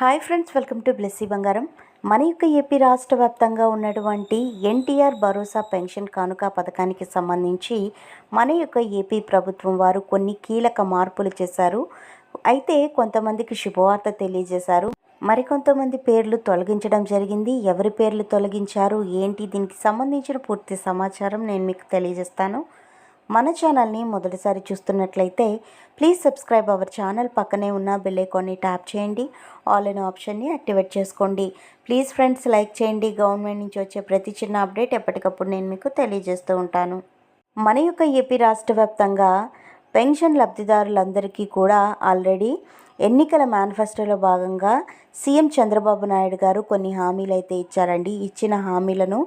Hi friends welcome to Blessy Bangaram. మన యొక్క AP రాష్ట్ర వ్యాప్తంగా ఉన్నటువంటి ఎన్టీఆర్ భరోసా పెన్షన్ కానుక పథకానికి సంబంధించి మన యొక్క ఏపీ ప్రభుత్వం వారు కొన్ని కీలక మార్పులు చేశారు. అయితే కొంతమందికి శుభవార్త తెలియజేశారు. మరికొంతమంది పేర్లు తొలగించడం జరిగింది. ఎవరి పేర్లు తొలగించారు? ఏంటి? దీనికి సంబంధించిన పూర్తి సమాచారం నేను మీకు తెలియజేస్తాను. మన ఛానల్ని మొదటిసారి చూస్తున్నట్లయితే ప్లీజ్ సబ్స్క్రైబ్ అవర్ ఛానల్ పక్కనే ఉన్న బెల్లైకాన్ని ట్యాప్ చేయండి. ఆల్ ఇన్ ఆప్షన్ని యాక్టివేట్ చేసుకోండి. ప్లీజ్ ఫ్రెండ్స్ లైక్ చేయండి. గవర్నమెంట్ నుంచి వచ్చే ప్రతి చిన్న అప్డేట్ ఎప్పటికప్పుడు నేను మీకు తెలియజేస్తూ ఉంటాను. మన యొక్క ఏపీ రాష్ట్ర వ్యాప్తంగా పెన్షన్ లబ్ధిదారులందరికీ కూడా ఆల్రెడీ ఎన్నికల మేనిఫెస్టోలో భాగంగా సీఎం చంద్రబాబు నాయుడు గారు కొన్ని హామీలు అయితే ఇచ్చారండి. ఇచ్చిన హామీలను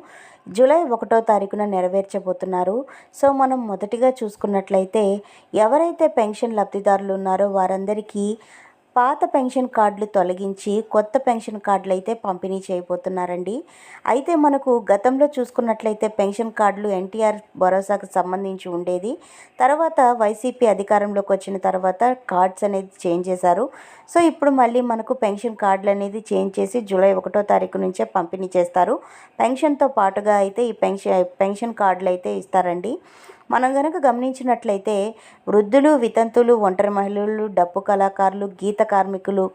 జూలై ఒకటో తారీఖున నెరవేర్చబోతున్నారు. సో మనం మొదటిగా చూసుకున్నట్లయితే ఎవరైతే పెన్షన్ లబ్ధిదారులు ఉన్నారో వారందరికీ పాత పెన్షన్ కార్డులు తొలగించి కొత్త పెన్షన్ కార్డులు అయితే పంపిణీ చేయబోతున్నారండి. అయితే మనకు గతంలో చూసుకున్నట్లయితే పెన్షన్ కార్డులు ఎన్టీఆర్ భరోసాకు సంబంధించి ఉండేది. తర్వాత వైసీపీ అధికారంలోకి వచ్చిన తర్వాత కార్డ్స్ అనేది చేంజ్ చేశారు. సో ఇప్పుడు మళ్ళీ మనకు పెన్షన్ కార్డులు అనేది చేంజ్ చేసి జూలై ఒకటో తారీఖు నుంచే పంపిణీ చేస్తారు. పెన్షన్తో పాటుగా అయితే ఈ పెన్షన్ పెన్షన్ కార్డులు అయితే ఇస్తారండి. మనం గనక గమనించినట్లయితే వృద్ధులు వితంతులు ఒంటరి మహిళలు డప్పు కళాకారులు గీత కార్మికులు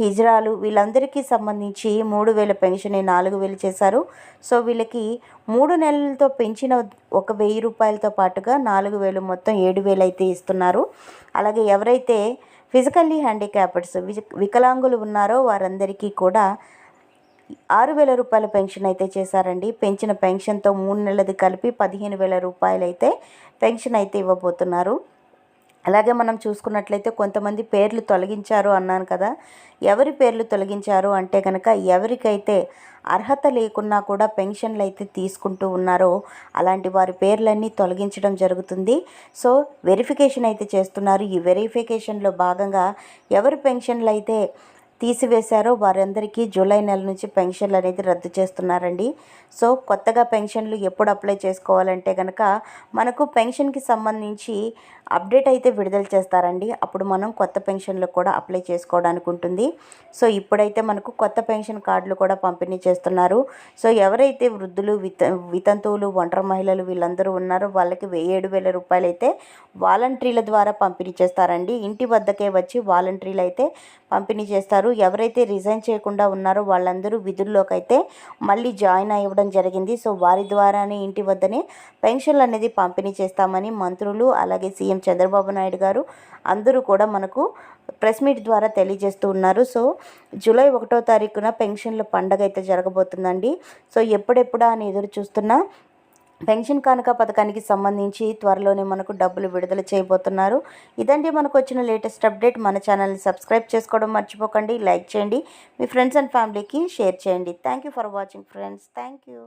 హిజ్రాలు వీళ్ళందరికీ సంబంధించి మూడు వేల పెన్షన్ నాలుగు వేలు చేశారు. సో వీళ్ళకి మూడు నెలలతో పెంచిన ఒక వెయ్యి రూపాయలతో పాటుగా నాలుగు వేలు మొత్తం ఏడు వేలు అయితే ఇస్తున్నారు. అలాగే ఎవరైతే ఫిజికల్లీ హ్యాండిక్యాప్డ్స్ వికలాంగులు ఉన్నారో వారందరికీ కూడా ఆరు వేల రూపాయల పెన్షన్ అయితే చేశారండి. పెంచిన పెన్షన్తో మూడు నెలలది కలిపి పదిహేను వేల రూపాయలు అయితే పెన్షన్ అయితే ఇవ్వబోతున్నారు. అలాగే మనం చూసుకున్నట్లయితే కొంతమంది పేర్లు తొలగించారు అన్నాను కదా. ఎవరి పేర్లు తొలగించారు అంటే కనుక ఎవరికైతే అర్హత లేకున్నా కూడా పెన్షన్లు అయితే తీసుకుంటూ ఉన్నారో అలాంటి వారి పేర్లన్నీ తొలగించడం జరుగుతుంది. సో వెరిఫికేషన్ అయితే చేస్తున్నారు. ఈ వెరిఫికేషన్లో భాగంగా ఎవరి పెన్షన్లు అయితే తీసివేశారో వారందరికీ జూలై నెల నుంచి పెన్షన్లు అనేది రద్దు చేస్తున్నారండి. సో కొత్తగా పెన్షన్లు ఎప్పుడు అప్లై చేసుకోవాలంటే కనుక మనకు పెన్షన్కి సంబంధించి అప్డేట్ అయితే విడుదల చేస్తారండి. అప్పుడు మనం కొత్త పెన్షన్లు కూడా అప్లై చేసుకోవడానికి ఉంటుంది. సో ఇప్పుడైతే మనకు కొత్త పెన్షన్ కార్డులు కూడా పంపిణీ చేస్తున్నారు. సో ఎవరైతే వృద్ధులు విత వితంతువులు ఒంటరి మహిళలు వీళ్ళందరూ ఉన్నారో వాళ్ళకి ఏడు వేల రూపాయలు అయితే వాలంటీర్ల ద్వారా పంపిణీ చేస్తారండి. ఇంటి వద్దకే వచ్చి వాలంటీర్లు అయితే పంపిణీ చేస్తారు. ఎవరైతే రిజైన్ చేయకుండా ఉన్నారో వాళ్ళందరూ విధుల్లోకి అయితే మళ్ళీ జాయిన్ అవ్వడం జరిగింది. సో వారి ద్వారానే ఇంటి వద్దనే పెన్షన్లు అనేది పంపిణీ చేస్తామని మంత్రులు అలాగే సీఎం చంద్రబాబు నాయుడు గారు అందరూ కూడా మనకు ప్రెస్ మీట్ ద్వారా తెలియజేస్తూ ఉన్నారు. సో జూలై ఒకటో తారీఖున పెన్షన్ల పండగ అయితే జరగబోతుందండి. సో ఎప్పుడెప్పుడా అని ఎదురు చూస్తున్నా పెన్షన్ కానుక పథకానికి సంబంధించి త్వరలోనే మనకు డబ్బులు విడుదల చేయబోతున్నారు. ఇదండి మనకు వచ్చిన లేటెస్ట్ అప్డేట్. మన ఛానల్ని సబ్స్క్రైబ్ చేసుకోవడం మర్చిపోకండి. లైక్ చేయండి. మీ ఫ్రెండ్స్ అండ్ ఫ్యామిలీకి షేర్ చేయండి. Thank you for watching friends. Thank you.